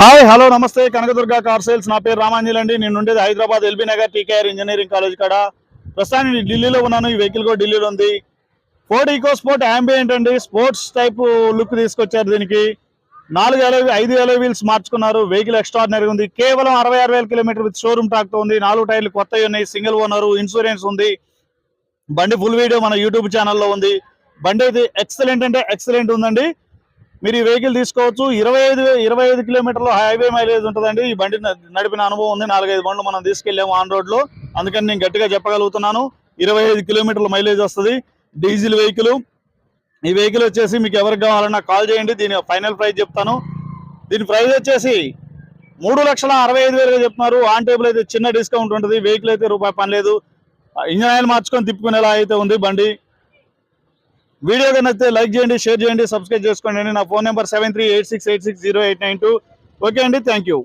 Hi hello నమస్తే. Kanakadurga car sales. నా పేరు రామాంజల్ అండి. నేను ఉండేది Hyderabad LB Nagar TKR engineering college కాడ. ప్రస్తుతానికి నేను ఢిల్లీలో ఉన్నాను. ఈ వెహికల్ కూడా ఢిల్లీలో ఉంది. ఫోర్డ్ ఈకో స్పోర్ట్ యాంబియంట్ అండి స్పోర్ట్స్ టైప్ లుక్ తీసుకొచ్చారు దీనికి. నాలుగు అలై ఐదు అలై వీల్స్ మార్చుకున్నారు. వెహికల్ ఎక్స్ట్రాడినరీ ఉంది. కేవలం అరవై ఆరు వేల కిలోమీటర్ విత్ షోరూమ్ ట్రాక్తో ఉంది. నాలుగు టైర్లు కొత్తవి ఉన్నాయి. సింగిల్ ఓనర్ ఇన్సూరెన్స్ ఉంది. బండి ఫుల్ వీడియో మన యూట్యూబ్ ఛానల్లో ఉంది. బండి అయితే ఎక్సలెంట్ అంటే ఎక్సలెంట్ ఉందండి. మీరు ఈ వెహికల్ తీసుకోవచ్చు. ఇరవై ఐదు ఇరవై ఐదు కిలోమీటర్లు హైవే మైలేజ్ ఉంటుందండి. ఈ బండి నడిపిన అనుభవం ఉంది. నాలుగైదు బండ్లు మనం తీసుకెళ్ళాము ఆన్ రోడ్లో. అందుకని నేను గట్టిగా చెప్పగలుగుతున్నాను. ఇరవై ఐదు కిలోమీటర్ల మైలేజ్ వస్తుంది. డీజిల్ వెహికల్ ఈ వెహికల్ వచ్చేసి మీకు ఎవరికి కావాలన్నా కాల్ చేయండి. దీని ఫైనల్ ప్రైస్ చెప్తాను. దీని ప్రైస్ వచ్చేసి మూడు లక్షల అరవై ఐదు వేలుగా చెప్తున్నారు. ఆన్ టేబుల్ అయితే చిన్న డిస్కౌంట్ ఉంటుంది. వెహికల్ అయితే రూపాయి పని లేదు. ఇంజన్ ఆయిల్ మార్చుకొని తిప్పుకునేలా అయితే ఉంది బండి. వీడియో నచ్చితే లైక్ చేయండి షేర్ చేయండి సబ్స్క్రైబ్ చేసుకోండి. నా phone number seven three eight six eight six zero eight nine two. Okay అండి థ్యాంక్ యూ.